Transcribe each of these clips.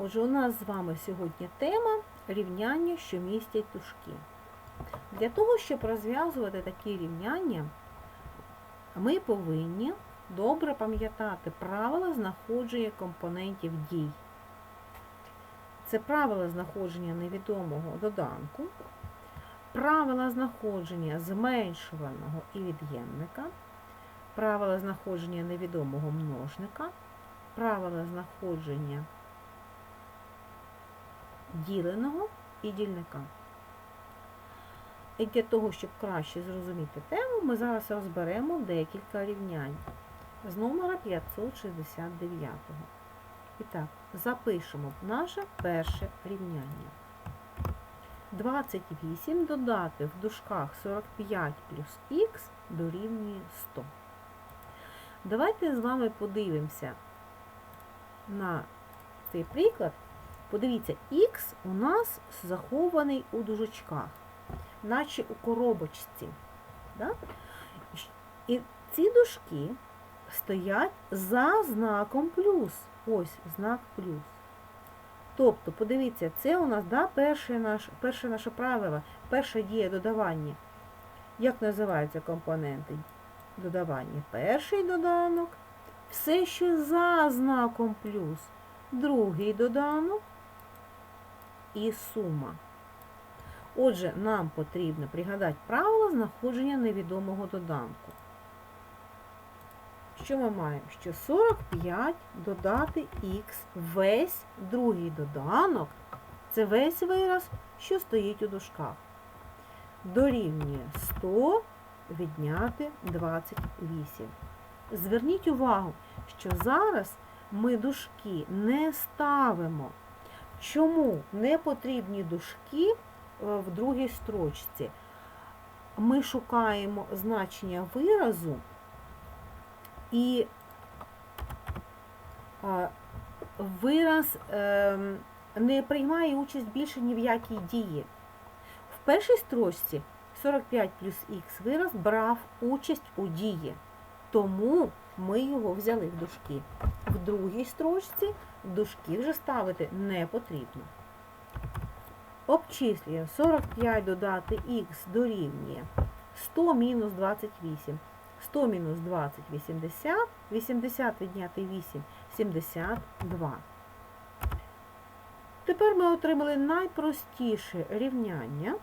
Отже, у нас з вами сьогодні тема рівняння, що містять дужки. Для того, щоб розв'язувати такі рівняння, ми повинні добре пам'ятати правила знаходження компонентів дій. Це правила знаходження невідомого доданку, правила знаходження зменшуваного і від'ємника, правила знаходження невідомого множника, правила знаходження діленого і дільника. І для того, щоб краще зрозуміти тему, ми зараз розберемо декілька рівнянь з номера 569. І так, запишемо наше перше рівняння. 28 додати в дужках 45 плюс х дорівнює 100. Давайте з вами подивимося на цей приклад. Подивіться, х у нас захований у дужечках, наче у коробочці. Да? І ці дужки стоять за знаком плюс. Ось знак плюс. Тобто, подивіться, це у нас да, перше, наш, перше наше правило, перша дія додавання. Як називаються компоненти додавання? Перший доданок, все, що за знаком плюс, другий доданок і сума. Отже, нам потрібно пригадати правило знаходження невідомого доданку. Що ми маємо? Що 45 додати х весь другий доданок це весь вираз, що стоїть у дужках. Дорівнює 100 відняти 28. Зверніть увагу, що зараз ми дужки не ставимо. Чому не потрібні дужки в другій строчці? Ми шукаємо значення виразу і вираз не приймає участь більше ні в якій дії. В першій строчці 45 плюс х вираз брав участь у дії, тому ми його взяли в дужки. В другій строчці дужки вже ставити не потрібно. Обчислюємо 45 додати х дорівнює 100 мінус 28. 100 мінус 20 – 80, 80 відняти 8 – 72. Тепер ми отримали найпростіше рівняння,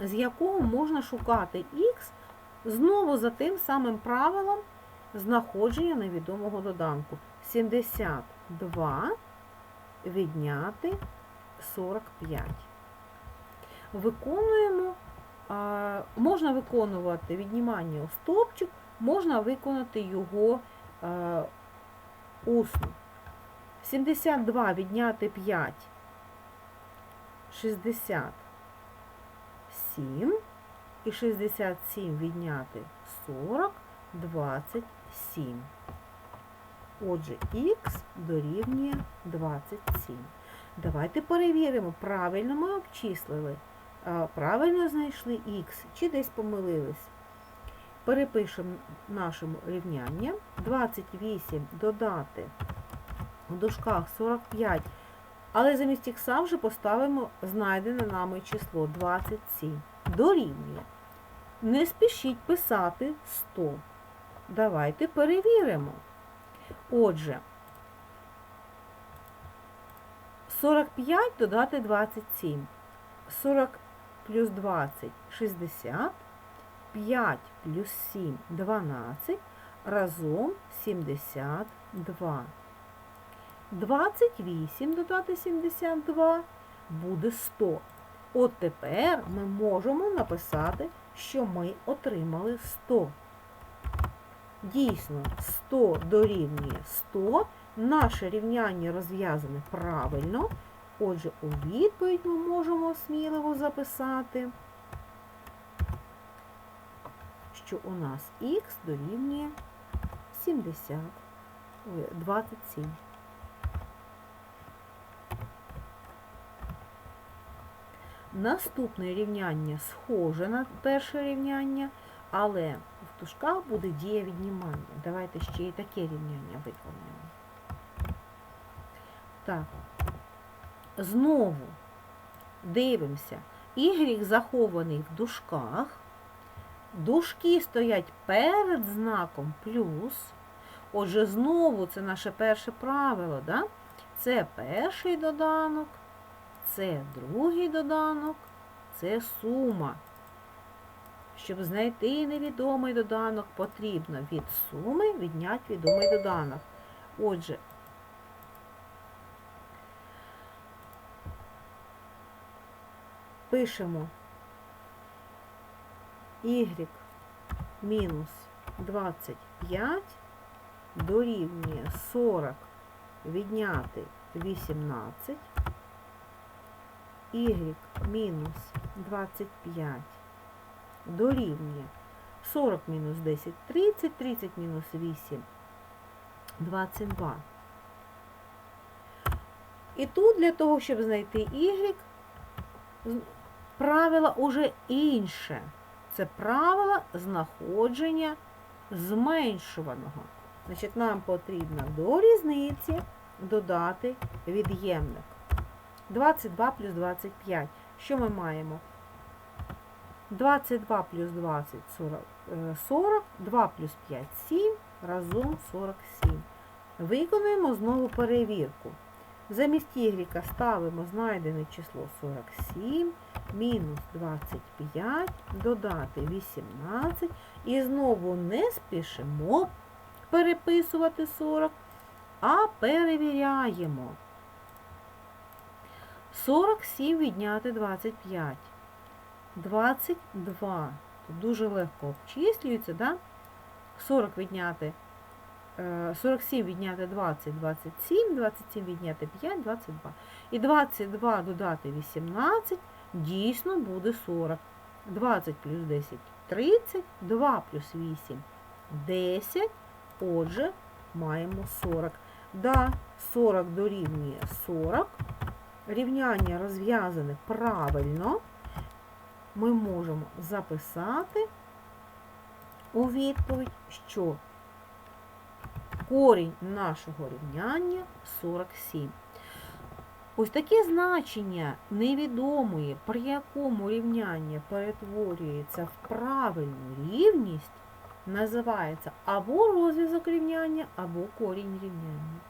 з якого можна шукати х знову за тим самим правилом знаходження невідомого доданку. 72 відняти 45. Виконуємо Можна виконувати віднімання у стовпчик, можна виконати його усно. 72 відняти 5, 67. І 67 відняти 40, 27. Отже, х дорівнює 27. Давайте перевіримо, правильно ми обчислили правильно знайшли х чи десь помилились. Перепишемо наше рівняння. 28 додати в дужках 45, але замість х вже поставимо знайдене нами число 27. Дорівнює. Не спішіть писати 100. Давайте перевіримо. Отже, 45 додати 27. 45 плюс 20 60, 5 плюс 7 12, разом 72. 28 додати 72 буде 100. От тепер ми можемо написати, що ми отримали 100. Дійсно, 100 дорівнює 100. Наше рівняння розв'язане правильно. Отже, у відповідь ми можемо сміливо записати, що у нас х дорівнює 70, 27. Наступне рівняння схоже на перше рівняння, але в тушках буде дія віднімання. Давайте ще і таке рівняння виконаємо. Так. Знову дивимося. Y захований в дужках. Дужки стоять перед знаком плюс. Отже, знову це наше перше правило. Да? Це перший доданок, це другий доданок, це сума. Щоб знайти невідомий доданок, потрібно від суми відняти відомий доданок. Отже, пишемо y мінус 25 дорівнює 40 відняти 18, y мінус 25 дорівнює 40 мінус 10 30, 30 мінус 8 22. І тут для того, щоб знайти y, правило уже інше. Це правило знаходження зменшуваного. Значить, нам потрібно до різниці додати від'ємник. 22 плюс 25. Що ми маємо? 22 плюс 20 40, е, 40, 2 плюс 5 7, разом 47. Виконуємо знову перевірку. Замість y ставимо знайдене число 47, мінус 25, додати 18 і знову не спішимо переписувати 40, а перевіряємо. 47 відняти 25. 22. Тут дуже легко обчислюється, да? 40 відняти, е, 47 відняти 20, 27, 27 відняти 5, 22. І 22 додати 18, дійсно буде 40. 20 плюс 10 30, 2 плюс 8 10, отже, маємо 40. Да, 40 дорівнює 40. Рівняння розв'язане правильно ми можемо записати у відповідь, що корінь нашого рівняння 47. Ось таке значення невідомої, при якому рівняння перетворюється в правильну рівність, називається або розв'язок рівняння, або корінь рівняння.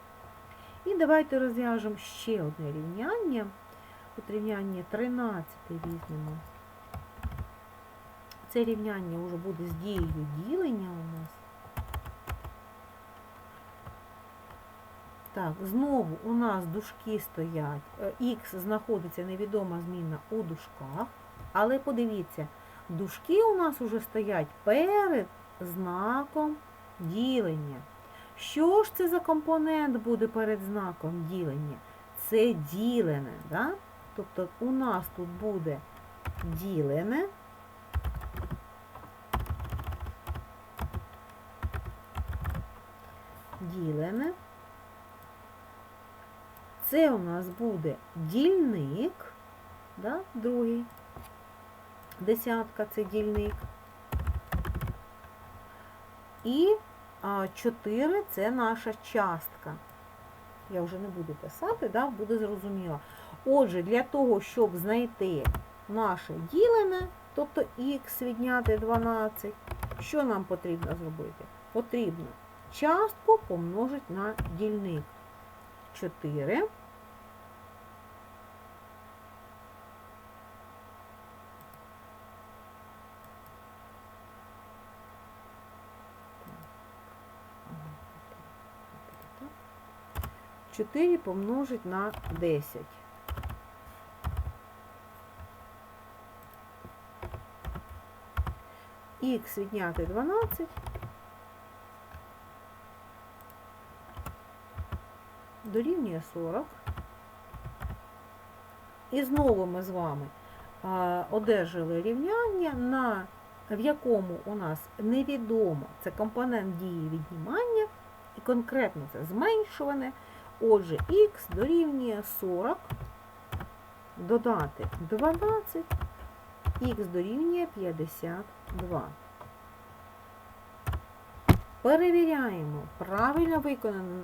І давайте розв'яжемо ще одне рівняння. От рівняння 13 візьмемо. Це рівняння вже буде з дією ділення у нас. Так, знову у нас дужки стоять. Х знаходиться невідома зміна у дужках. Але подивіться, дужки у нас вже стоять перед знаком ділення. Що ж це за компонент буде перед знаком ділення? Це ділене. Да? Тобто у нас тут буде ділене. Ділене. Це у нас буде дільник, да, другий. Десятка це дільник. І а, 4 це наша частка. Я вже не буду писати, да, буде зрозуміло. Отже, для того, щоб знайти наше ділене, тобто х відняти 12, що нам потрібно зробити? Потрібно частку помножити на дільник. 4. Чотири помножить на 10. Х відняти 12. Дорівнює 40. І знову ми з вами одержали рівняння, на, в якому у нас невідомо, це компонент дії віднімання, і конкретно це зменшуване. Отже, х дорівнює 40, додати 12, х дорівнює 52. Перевіряємо, правильно виконане,